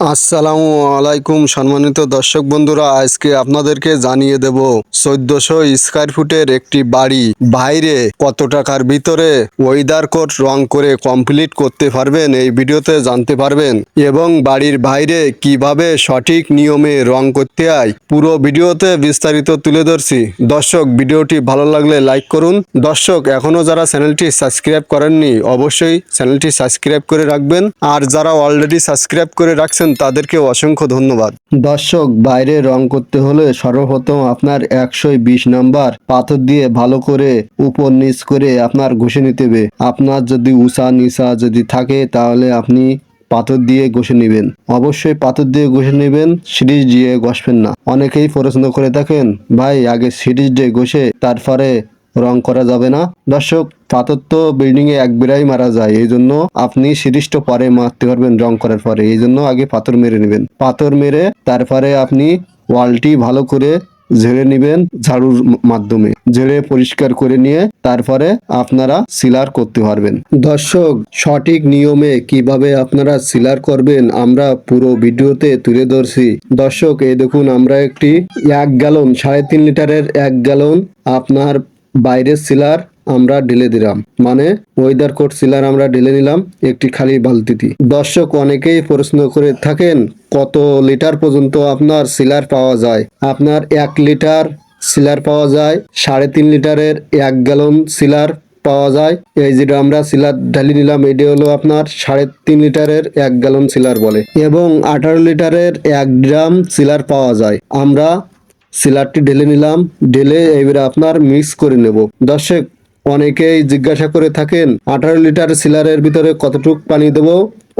আসসালামু আলাইকুম সম্মানিত দর্শক বন্ধুরা, আজকে আপনাদেরকে জানিয়ে দেব, চোদ্দশো স্কোয়ার ফুটের একটি বাড়ি। বাইরে কত টাকার ভিতরে ওয়েদার কোট রং করে কমপ্লিট করতে পারবেন এই ভিডিওতে জানতে পারবেন এবং বাড়ির বাইরে কীভাবে সঠিক নিয়মে রং করতে হয় পুরো ভিডিওতে বিস্তারিত তুলে ধরছি। দর্শক, ভিডিওটি ভালো লাগলে লাইক করুন। দর্শক এখনও যারা চ্যানেলটি সাবস্ক্রাইব করেননি, অবশ্যই চ্যানেলটি সাবস্ক্রাইব করে রাখবেন। আর যারা অলরেডি সাবস্ক্রাইব করে রাখছেন তাদেরকে অসংখ্য ধন্যবাদ। দর্শক, বাইরে রং করতে হলে সর্বপ্রথম আপনার একশো বিশ নাম্বার পাথর দিয়ে ভালো করে উপর নিচ করে আপনার ঘষে নিতে হবে। আপনার যদি উষা নিচা যদি থাকে, তাহলে আপনি পাথর দিয়ে ঘষে নেবেন। অবশ্যই পাথর দিয়ে ঘষে নেবেন, সিরিজ দিয়ে ঘষবেন না। অনেকেই প্রশ্ন করে থাকেন, ভাই, আগে সিরিজ দিয়ে ঘষে, তারপরে রং করা যাবে না। দর্শক পাথর তো বিল্ডিং এ এক বিড়াই মারা যায়। এই জন্য আপনি সিরিজটা পরে মারতে পারবেন রং করার পরে। এই জন্য আগে পাথর মেরে নেবেন। পাথর মেরে তারপরে আপনি ওয়ালটি ভালো করে ঝেড়ে নেবেন ঝাড়ুর মাধ্যমে। ঝেড়ে পরিষ্কার করে নিয়ে তারপরে আপনারা সিলার করতে পারবেন। দর্শক, সঠিক নিয়মে কীভাবে আপনারা সিলার করবেন আমরা পুরো ভিডিওতে তুলে ধরছি। দর্শক, এই দেখুন আমরা একটি এক গ্যালন সাড়ে তিন লিটারের এক গ্যালন আপনার বাইরের সিলার আমরা ঢেলে দিলাম। মানে ওয়েদার কোট সিলার আমরা ঢেলে নিলাম একটি খালি বালতিতে। দর্শক অনেকেই প্রশ্ন করে থাকেন, কত লিটার পর্যন্ত আপনার সিলার পাওয়া যায়? আপনার এক লিটার সিলার পাওয়া যায়, সাড়ে তিন লিটারের এক গ্যালন সিলার পাওয়া যায়। এই যেটা আমরা সিলার ঢালি নিলাম, এটি হলো আপনার সাড়ে তিন লিটারের এক গ্যালন সিলার বলে। এবং আঠারো লিটারের এক ড্রাম সিলার পাওয়া যায়। আমরা সিলারটি ঢেলে নিলাম। ঢেলে এবারে আপনার মিক্স করে নেব। দর্শক, অনেকেই জিজ্ঞাসা করে থাকেন, আঠারো লিটার সিলারের ভিতরে কতটুক পানি দেব?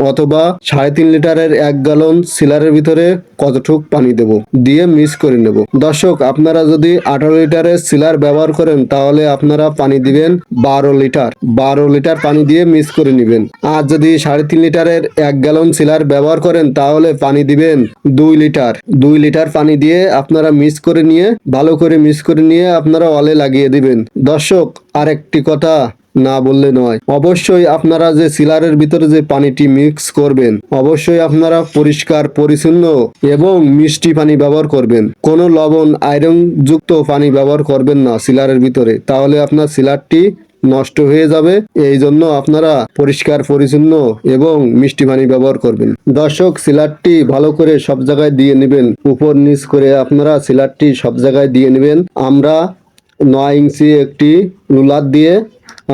অথবা সাড়ে তিন লিটারের এক গ্যালন সিলারের ভিতরে কতটুক পানি দেব? দিয়ে মিক্স করে নেব। দর্শক, আপনারা যদি আঠারো লিটারের সিলার ব্যবহার করেন, তাহলে আপনারা পানি দিবেন বারো লিটার। বারো লিটার পানি দিয়ে মিক্স করে নেবেন। আর যদি সাড়ে তিন লিটারের এক গ্যালন সিলার ব্যবহার করেন, তাহলে পানি দিবেন দুই লিটার। দুই লিটার পানি দিয়ে আপনারা মিক্স করে নিয়ে, ভালো করে মিক্স করে নিয়ে আপনারা অলে লাগিয়ে দিবেন। দর্শক, আরেকটি কথা না বললে নয়। অবশ্যই আপনারা যে সিলারের ভিতরে যে পানিটি মিক্স করবেন, অবশ্যই আপনারা পরিষ্কার, পরিচ্ছন্ন এবং মিষ্টি পানি ব্যবহার করবেন। কোনো লবণ আয়রন যুক্ত পানি ব্যবহার করবেন না সিলারের ভিতরে। তাহলে আপনার সিলারটি নষ্ট হয়ে যাবে। এই জন্য আপনারা পরিষ্কার, পরিচ্ছন্ন এবং মিষ্টি পানি ব্যবহার করবেন। দর্শক, সিলারটি ভালো করে সব জায়গায় দিয়ে নেবেন। উপর নিচ করে আপনারা সিলারটি সব জায়গায় দিয়ে নেবেন। আমরা নয় ইঞ্চি একটি রুলার দিয়ে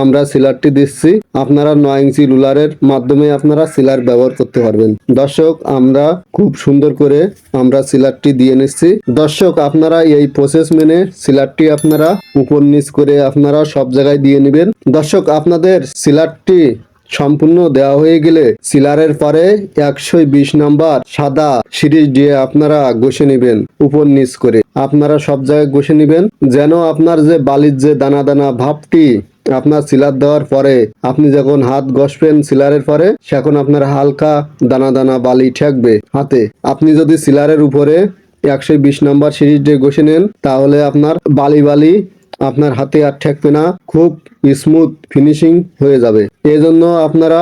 আমরা সিলারটি দিচ্ছি। আপনারা নয় ইঞ্চি রুলারের মাধ্যমে আপনারা সিলার ব্যবহার করতে পারবেন। দর্শক, আমরা খুব সুন্দর করে আমরা সিলারটি দিয়ে নিচ্ছি। দর্শক, আপনারা এই প্রসেস মেনে সিলারটি আপনারা উপর নিচ করে আপনারা সব জায়গায় দিয়ে নেবেন। দর্শক, আপনাদের সিলারটি সম্পূর্ণ দেওয়া হয়ে গেলে সিলারের পরে একশো বিশ নাম্বার সাদা সিরিজ দিয়ে আপনারা ঘষে নেবেন উপর নিচ করে। আপনারা সব জায়গায় ঘষে নেবেন। যেন আপনার যে বালির যে দানা দানা ভাবটি আপনার সিলার দেওয়ার পরে আপনি যখন হাত ঘষবেন সিলারের পরে, সেখন আপনার হালকা দানা দানা বালি ঠেকবে হাতে। আপনি যদি সিলারের উপরে একশো বিশ নাম্বার সিরিজ দিয়ে ঘষে নেন, তাহলে আপনার বালি বালি আপনার হাতে আর ঠেকবে না, খুব স্মুথ ফিনিশিং হয়ে যাবে। এই জন্য আপনারা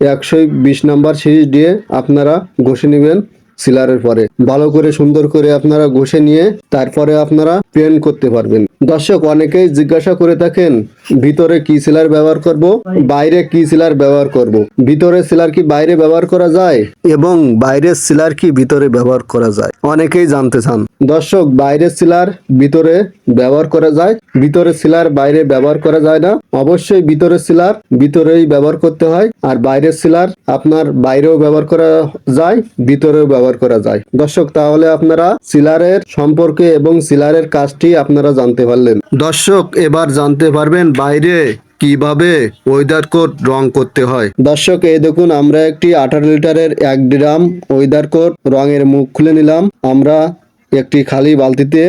একশো বিশ নাম্বার সিরিজ দিয়ে আপনারা ঘষে নেবেন সিলারের পরে। ভালো করে সুন্দর করে আপনারা ঘষে নিয়ে, তারপরে আপনারা পেন্ট করতে পারবেন। দর্শক, অনেকেই জিজ্ঞাসা করে থাকেন ভিতরে কি সিলার ব্যবহার করব? বাইরে কি সিলার ব্যবহার করব? ভিতরে সিলার কি বাইরে ব্যবহার করা যায়? এবং বাইরের সিলার কি ভিতরে ব্যবহার করা যায়? অনেকেই জানতে চান। দর্শক, বাইরের সিলার ভিতরে ব্যবহার করা যায় ভিতরে সিলার বাইরে ব্যবহার করা যায় না। অবশ্যই ভিতরের সিলার ভিতরেই ব্যবহার করতে হয়, আর বাইরের সিলার আপনার বাইরেও ব্যবহার করা যায়, ভিতরেও ব্যবহার করা যায়। দর্শক, তাহলে আপনারা সিলারের সম্পর্কে এবং সিলারের কাজটি আপনারা জানতে পারলেন। দর্শক, এবার জানতে পারবেন বাইরে কীভাবে ওয়েদার কোট রং করতে হয়? দর্শক, এই দেখুন, আমরা একটি আঠারো লিটারের এক ড্রাম ওয়েদার কোট রঙের মুখ খুলে নিলাম। আমরা একটি খালি বালতিতে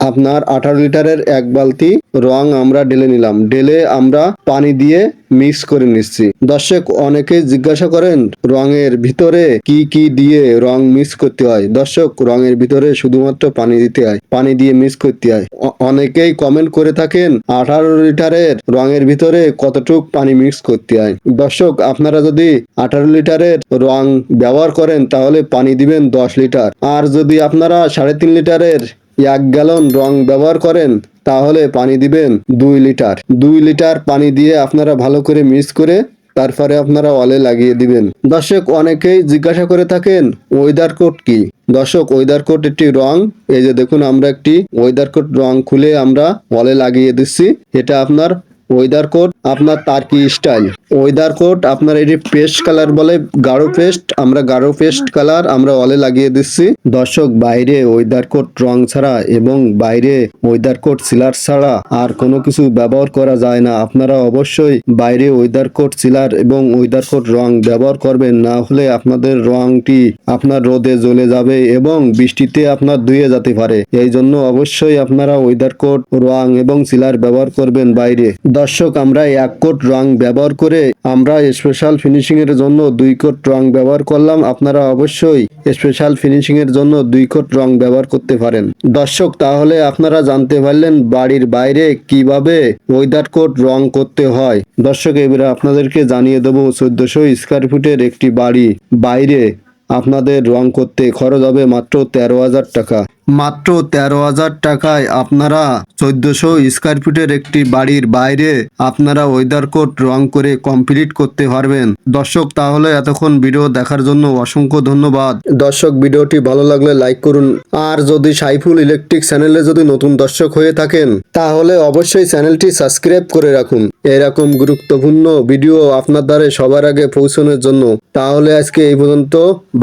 আপনার আঠারো লিটারের এক বালতি রং আমরা ঢেলে নিলাম। ঢেলে আমরা পানি দিয়ে মিক্স করে নিচ্ছি। দর্শক, অনেকে জিজ্ঞাসা করেন, রঙের ভিতরে কি কি দিয়ে রং মিক্স করতে হয়? দর্শক, রঙের ভিতরে শুধুমাত্র পানি দিতে হয়, পানি দিয়ে মিক্স করতে হয়। অনেকেই কমেন্ট করে থাকেন, আঠারো লিটারের রঙের ভিতরে কতটুক পানি মিক্স করতে হয়? দর্শক, আপনারা যদি আঠারো লিটারের রং ব্যবহার করেন, তাহলে পানি দিবেন দশ লিটার। আর যদি আপনারা সাড়ে তিন লিটারের এক গ্যালন রং ব্যবহার করেন, তাহলে পানি দিবেন দুই লিটার। দুই লিটার পানি দিয়ে আপনারা ভালো করে মিক্স করে তারপরে আপনারা অলে লাগিয়ে দিবেন। দর্শক, অনেকেই জিজ্ঞাসা করে থাকেন, ওয়েদার কোট কি? দর্শক, ওয়েদার কোট একটি রং। এই যে দেখুন, আমরা একটি ওয়েদার কোট রং খুলে আমরা অলে লাগিয়ে দিচ্ছি। এটা আপনার ওয়েদার কোট আপনার তার্কি স্টাইল ওয়েদার কোট আপনার এটি পেস্ট কালার বলে, গাঢ় পেস্ট আমরা গাঢ় পেস্ট কালার আমরা অলে লাগিয়ে দিচ্ছি। দর্শক, বাইরে ওয়েদার কোট রং ছাড়া এবং বাইরে ওয়েদার কোট সিলার ছাড়া আর কোনো কিছু ব্যবহার করা যায় না। আপনারা অবশ্যই বাইরে ওয়েদার কোট সিলার এবং ওয়েদার কোট রং ব্যবহার করবেন, না হলে আপনাদের রংটি আপনার রোদে জ্বলে যাবে এবং বৃষ্টিতে আপনার ধুয়ে যেতে পারে। এই জন্য অবশ্যই আপনারা ওয়েদার কোট রং এবং সিলার ব্যবহার করবেন বাইরে। দর্শক, আমরা এক কোট রং ব্যবহার করে আমরা স্পেশাল ফিনিশিং এর জন্য দুই কোট রং ব্যবহার করলাম। আপনারা অবশ্যই স্পেশাল ফিনিশিং এর জন্য দুই কোট রং ব্যবহার করতে পারেন। দর্শক, তাহলে আপনারা জানতে পারলেন বাড়ির বাইরে কীভাবে ওয়েদার কোট রং করতে হয়। দর্শক, এবারে আপনাদেরকে জানিয়ে দেবো, চোদ্দশো স্কোয়ার ফুটের একটি বাড়ি বাইরে আপনাদের রং করতে খরচ হবে মাত্র তেরো হাজার টাকা। মাত্র তেরো হাজার টাকায় আপনারা চোদ্দশো স্কোয়ার ফিটের একটি বাড়ির বাইরে আপনারা ওয়েদার কোট রং করে কমপ্লিট করতে পারবেন। দর্শক, তাহলে এতক্ষণ ভিডিও দেখার জন্য অসংখ্য ধন্যবাদ। দর্শক ভিডিওটি ভালো লাগলে লাইক করুন। আর যদি সাইফুল ইলেকট্রিক চ্যানেলে যদি নতুন দর্শক হয়ে থাকেন, তাহলে অবশ্যই চ্যানেলটি সাবস্ক্রাইব করে রাখুন। এরকম গুরুত্বপূর্ণ ভিডিও আপনার দ্বারা সবার আগে পৌঁছানোর জন্য। তাহলে আজকে এই পর্যন্ত।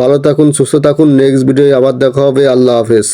ভালো থাকুন, সুস্থ থাকুন। নেক্সট ভিডিও আবার দেখা হবে। আল্লাহ হাফেজ।